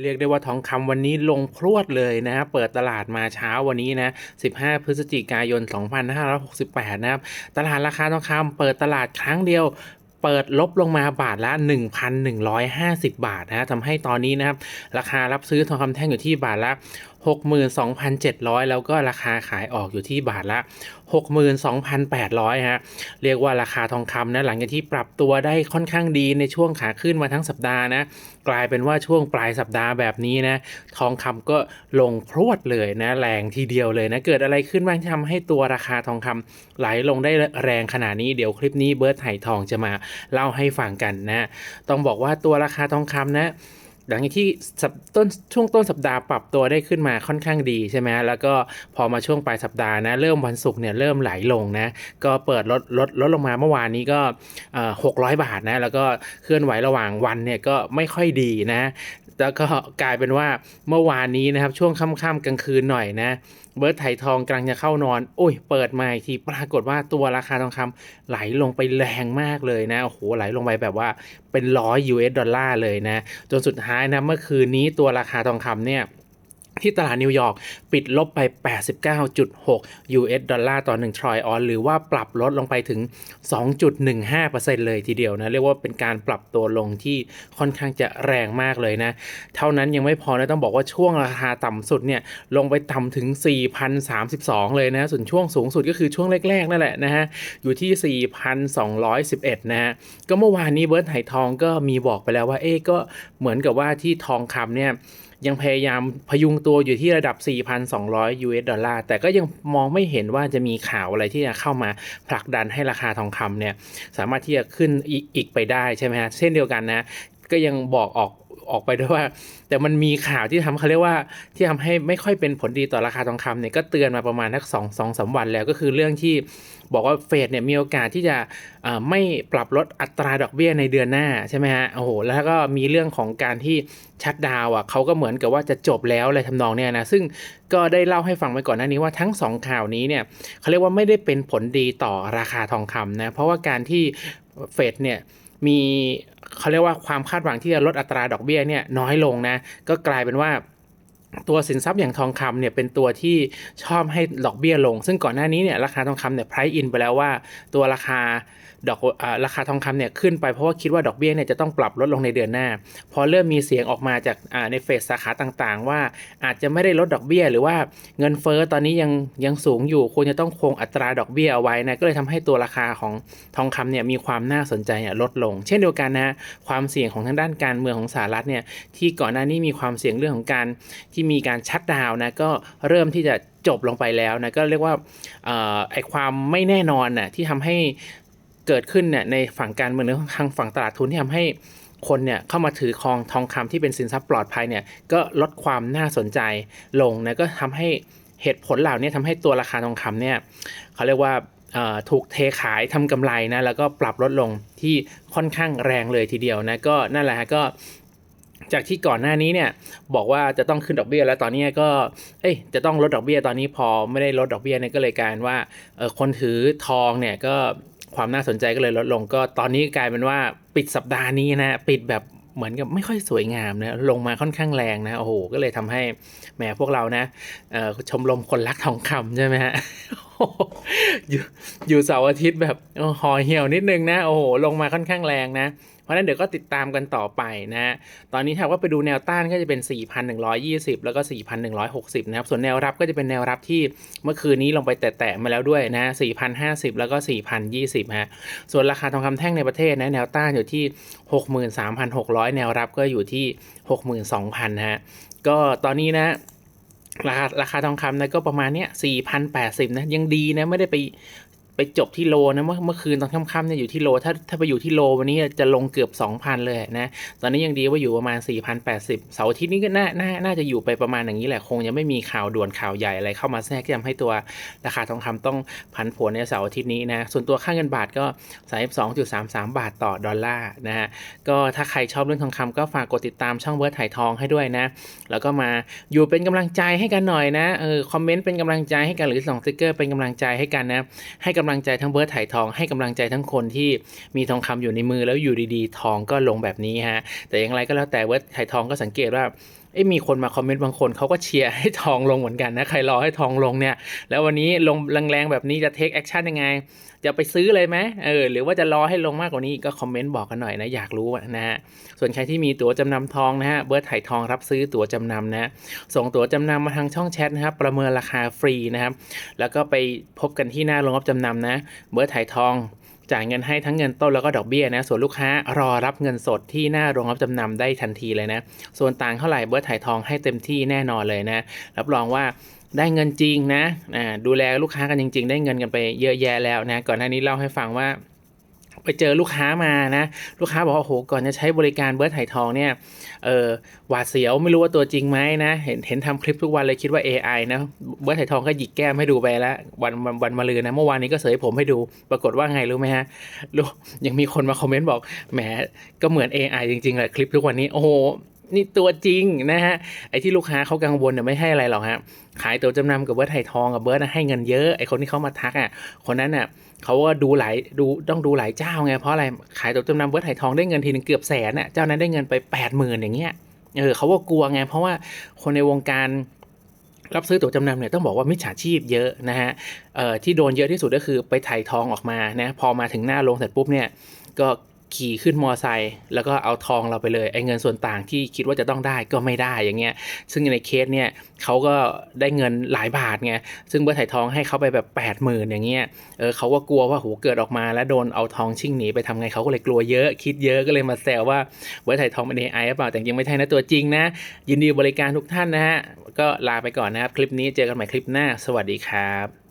เรียกได้ว่าทองคำวันนี้ลงพรวดเลยนะฮะเปิดตลาดมาเช้าวันนี้นะ 15 พฤศจิกายน 2568 นะครับ ตลาดราคาทองคำเปิดตลาดครั้งเดียวเปิดลบลงมาบาทละ 1,150 บาทนะฮะทำให้ตอนนี้นะครับ ราคารับซื้อทองคำแท่งอยู่ที่บาทละ 62,700 แล้วก็ราคาขายออกอยู่ที่บาทละ 62,800 ฮะ เรียกว่าราคาทองคำนะ หลังจากที่ปรับตัวได้ค่อนข้างดีในช่วงขาขึ้นมาทั้งสัปดาห์นะ กลายเป็นว่าช่วงปลายสัปดาห์แบบนี้นะ ทองคำก็ลงพรวดเลยนะ แรงทีเดียวเลยนะ เกิดอะไรขึ้นบ้างที่ทำให้ตัวราคาทองคำไหลลงได้แรงขนาดนี้ เดี๋ยวคลิปนี้เบิร์ดไห่ทองจะมาเล่าให้ฟังกันนะ ต้องบอกว่าตัวราคาทองคำนะ หลังจากที่ต้นช่วงต้นสัปดาห์ปรับตัวได้ขึ้นมาค่อนข้างดีใช่ไหมแล้วก็พอมาช่วงปลายสัปดาห์นะเริ่มวันศุกร์เนี่ยเริ่มไหลลงนะก็เปิดลดลดลดลงมาเมื่อวานนี้ก็หกร้อยบาทนะแล้วก็เคลื่อนไหวระหว่างวันเนี่ยก็ไม่ค่อยดีนะ แล้วก็กลายเป็นว่าเมื่อวานนี้นะครับ ช่วงค่ำๆกลางคืนหน่อยนะ เบิร์ดไถทองกำลังจะเข้านอน โอ้ย เปิดมาอีกทีปรากฏว่าตัวราคาทองคำไหลลงไปแรงมากเลยนะโอ้โหไหลลงไปแบบว่าเป็นร้อย US ดอลลาร์เลยนะ จนสุดท้ายนะเมื่อคืนนี้ตัวราคาทองคำเนี่ย ที่ตลาดนิวยอร์กปิดลบไป 89.6 US ดอลลาร์ต่อ 1 ทรอยออน หรือว่าปรับลดลงไปถึง 2.15%เลยทีเดียวนะ เรียกว่าเป็นการปรับตัวลงที่ค่อนข้างจะแรงมากเลยนะ เท่านั้นยังไม่พอนะ ต้องบอกว่าช่วงราคาต่ำสุดเนี่ย ลงไปต่ำถึง 4,032 เลยนะ ส่วนช่วงสูงสุดก็คือช่วงแรก ๆ นั่นแหละนะฮะ อยู่ที่ 4,211 นะฮะ ก็เมื่อวานนี้เบิร์ตไหทองก็มีบอกไปแล้วว่าเอ๊ก็เหมือนกับว่าที่ทองคำเนี่ย ยังพยายามพยุงตัวอยู่ที่ระดับ 4,200 US ดอลลาร์ แต่ก็ยังมองไม่เห็นว่าจะมีข่าวอะไรที่จะเข้ามาผลักดันให้ราคาทองคำเนี่ยสามารถที่จะขึ้นอีกไปได้ใช่ไหมฮะ เช่นเดียวกันนะ ก็ยังบอกออก ออกไปด้วยว่า แต่มันมีข่าวที่ทำเขาเรียกว่าที่ทำให้ไม่ค่อยเป็นผลดีต่อราคาทองคำเนี่ยก็เตือนมาประมาณทักสองสองสาวันแล้วก็คือเรื่องที่บอกว่าเฟดเนี่ยมีโอกาสที่จะไม่ปรับลดอัตราดอกเบี้ยในเดือนหน้าใช่ไหมฮะโอ้โหแล้วก็มีเรื่องของการที่ชัดดาวอะเขาก็เหมือนกับว่าจะจบแล้วอะไรทำนองเนี่ยนะซึ่งก็ได้เล่าให้ฟังไปก่อนหน้านี้ว่าทั้งสองข่าวนี้เนี่ยเขาเรียกว่าไม่ได้เป็นผลดีต่อราคาทองคำนะเพราะว่าการที่เฟดเนี่ยมี เขาเรียกว่าความคาดหวังที่จะลดอัตราดอกเบี้ยเนี่ยน้อยลงนะก็กลายเป็นว่าตัวสินทรัพย์อย่างทองคำเนี่ยเป็นตัวที่ชอบให้ดอกเบี้ยลง ซึ่งก่อนหน้านี้เนี่ยราคาทองคำเนี่ยไพรอินไปแล้วว่าตัวราคา ดอกอราคาทองคำเนี่ยขึ้นไปเพราะว่าคิดว่าดอกเบี้ยเนี่ยจะต้องปรับลดลงในเดือนหน้า พอเริ่มมีเสียงออกมาจากในเฟสสาขาต่างๆ ว่าอาจจะไม่ได้ลดดอกเบี้ย หรือว่าเงินเฟ้อตอนนี้ยังยังสูงอยู่ควรจะต้องคงอัตราดอกเบี้ยเอาไว้นะก็เลยทำให้ตัวราคาของทองคำเนี่ยมีความน่าสนใจลดลง เช่นเดียวกันนะความเสี่ยงของทางด้านการเมืองของสหรัฐเนี่ยที่ก่อนหน้านี้มีความเสี่ยงเรื่องของการที่มีการชัดดาวนะก็เริ่มที่จะจบลงไปแล้วนะก็เรียกว่าไอความไม่แน่นอนน่ะที่ทำให้ เกิดขึ้นเนี่ยในฝั่งการเมืองหรือทางฝั่งตลาดทุนที่ทำให้คนเนี่ยเข้ามาถือครองทองคำที่เป็นสินทรัพย์ปลอดภัยเนี่ยก็ลดความน่าสนใจลงนะก็ทำให้เหตุผลเหล่านี้ทำให้ตัวราคาทองคำเนี่ยเขาเรียกว่าถูกเทขายทำกำไรนะแล้วก็ปรับลดลงที่ค่อนข้างแรงเลยทีเดียวนะก็นั่นแหละก็จากที่ก่อนหน้านี้เนี่ยบอกว่าจะต้องขึ้นดอกเบี้ยแล้วตอนนี้ก็เอ้ยจะต้องลดดอกเบี้ยตอนนี้พอไม่ได้ลดดอกเบี้ยเนี่ยก็เลยกายว่าเออคนถือทองเนี่ยก็ ความน่าสนใจก็เลยลดลงก็ตอนนี้กลายเป็นว่าปิดสัปดาห์นี้นะปิดแบบเหมือนกับไม่ค่อยสวยงามนะลงมาค่อนข้างแรงนะโอ้โหก็เลยทำให้แหมพวกเรานะชมรมคนรักทองคำใช่ไหมฮะอยู่เสาร์อาทิตย์แบบหอเหี่ยวนิดนึงนะโอ้โหลงมาค่อนข้างแรงนะ เพราะนั้นเดี๋ยวก็ติดตามกันต่อไปนะตอนนี้ถ้าว่าไปดูแนวต้านก็จะเป็น 4,120 แล้วก็ 4,160 นะครับ ส่วนแนวรับก็จะเป็นแนวรับที่เมื่อคืนนี้ลงไปแตะๆมาแล้วด้วยนะ4,050 แล้วก็ 4,020 ฮะ ส่วนราคาทองคำแท่งในประเทศนะแนวต้านอยู่ที่ 63,600 แนวรับก็อยู่ที่ 62,000 ฮะ ก็ตอนนี้นะราคาราคาทองคำนะก็ประมาณเนี้ย4,080นะยังดีนะไม่ได้ไป ไปจบที่โลนะเมื่อเมื่อคืนตอนค่ำๆเนี่ยอยู่ที่โล ถ้าถ้าไปอยู่ที่โลวันนี้จะลงเกือบ 2,000 เลยนะ ตอนนี้ยังดีว่าอยู่ประมาณ 4,080 เสาร์อาทิตย์นี้ก็น่าน่าน่าจะอยู่ไปประมาณอย่างนี้แหละ คงยังไม่มีข่าวด่วนข่าวใหญ่อะไรเข้ามาแทรกที่ทำให้ตัวราคาทองคำต้องผันผวนในเสาร์อาทิตย์นี้นะ ส่วนตัวค่าเงินบาทก็ 32.33 บาทต่อดอลลาร์นะฮะ ก็ถ้าใครชอบเรื่องทองคำก็ฝากกดติดตามช่องเวิร์ดถ่ายทองให้ด้วยนะ แล้วก็มาอยู่เป็นกำลังใจให้กันหน่อยนะ เออคอมเมนต์เป็นกำลังใจให้กันหรือส่งสติ๊กเกอร์เป็นกำลังใจให้กันนะ ให้กกำลังใจทั้งเบิร์ดถ่ายทองให้กำลังใจทั้งคนที่มีทองคำอยู่ในมือแล้วอยู่ดีๆ ทองก็ลงแบบนี้ฮะแต่อย่างไรก็แล้วแต่เบิร์ดถ่ายทองก็สังเกตว่า เอ้มีคนมาคอมเมนต์บางคนเขาก็เชียร์ให้ทองลงเหมือนกันนะใครรอให้ทองลงเนี่ย แล้ววันนี้ลงแรงๆแบบนี้จะเทคแอคชั่นยังไง จะไปซื้อเลยไหมเออหรือว่าจะรอให้ลงมากกว่านี้ก็คอมเมนต์บอกกันหน่อยนะอยากรู้นะฮะส่วนใครที่มีตั๋วจำนำทองนะฮะเบิร์ดถ่ายทองรับซื้อตั๋วจำนำนะส่งตั๋วจำนำมาทางช่องแชทนะครับประเมินราคาฟรีนะครับแล้วก็ไปพบกันที่หน้าโรงรับจำนำนะเบิร์ดถ่ายทอง จ่ายเงินให้ทั้งเงินต้นแล้วก็ดอกเบี้ยนะส่วนลูกค้ารอรับเงินสดที่หน้าโรงรับจำนำได้ทันทีเลยนะ ส่วนต่างเท่าไหร่เบิร์ดถ่ายทองให้เต็มที่แน่นอนเลยนะ รับรองว่าได้เงินจริงนะดูแลลูกค้ากันจริง ๆ ได้เงินกันไปเยอะแยะแล้วนะก่อนหน้านี้เล่าให้ฟังว่า ไปเจอลูกค้ามานะ ลูกค้าบอกว่าโอ้โหก่อนจะใช้บริการเบิร์ดถ่ทองเนี่ยเออหวาดเสียวไม่รู้ว่าตัวจริงไหมนะ เห็นเห็นทำคลิปทุกวันเลยคิดว่า AI นะเบิร์ดถ่ทองก็หยิกแก้มให้ดูไปแล้ววันวันวันมาลืนนะ เมื่อวานนี้ก็เสยผมให้ดูปรากฏว่าไงรู้ไหมฮะยังมีคนมาคอมเมนต์บอกแหมก็เหมือน AI จริงๆแหละคลิปทุกวันนี้โอ้โห นี่ตัวจริงนะฮะไอ้ที่ลูกค้าเขากังวลเนี่ยไม่ให้อะไรหรอกฮะขายตัวจำนำกับเบิร์ดไทยทองกับเบิร์ดให้เงินเยอะไอ้คนที่เขามาทักอะคนนั้นน่ะเขาก็ดูหลายดูต้องดูหลายเจ้าไงเพราะอะไรขายตัวจำนำเบิร์ดไทยทองได้เงินทีนึงเกือบแสนอะเจ้านั้นได้เงินไปแปดหมื่นอย่างเงี้ยเออเขาก็กลัวไงเพราะว่าคนในวงการรับซื้อตั๋วจำนำเนี่ยต้องบอกว่ามิจฉาชีพเยอะนะฮะที่โดนเยอะที่สุดก็คือไปถ่ายทองออกมานะพอมาถึงหน้าโรงเสร็จปุ๊บเนี่ยก็ ขี่ขึ้นมอไซค์แล้วก็เอาทองเราไปเลยไอ้เงินส่วนต่างที่คิดว่าจะต้องได้ก็ไม่ได้อย่างเงี้ย ซึ่งในเคสเนี่ยเขาก็ได้เงินหลายบาทไงซึ่งเบอร์ถ่ายทองให้เขาไปแบบ8ปดหมื่นอย่างเงี้ยเออเขาก็กลัวว่าโหเกิดออกมาแล้วโดนเอาทองชิ่งหนีไปทำไงเขาก็เลยกลัวเยอะคิดเยอะก็เลยมาแซวว่าเบอร์ถ่ายทองเป็น AI หรือเปล่าแต่จริงไม่ใช่นะตัวจริงนะ ยินดีบริการทุกท่านนะฮะก็ลาไปก่อนนะครับคลิปนี้เจอกันใหม่คลิปหน้า สวัสดีครับ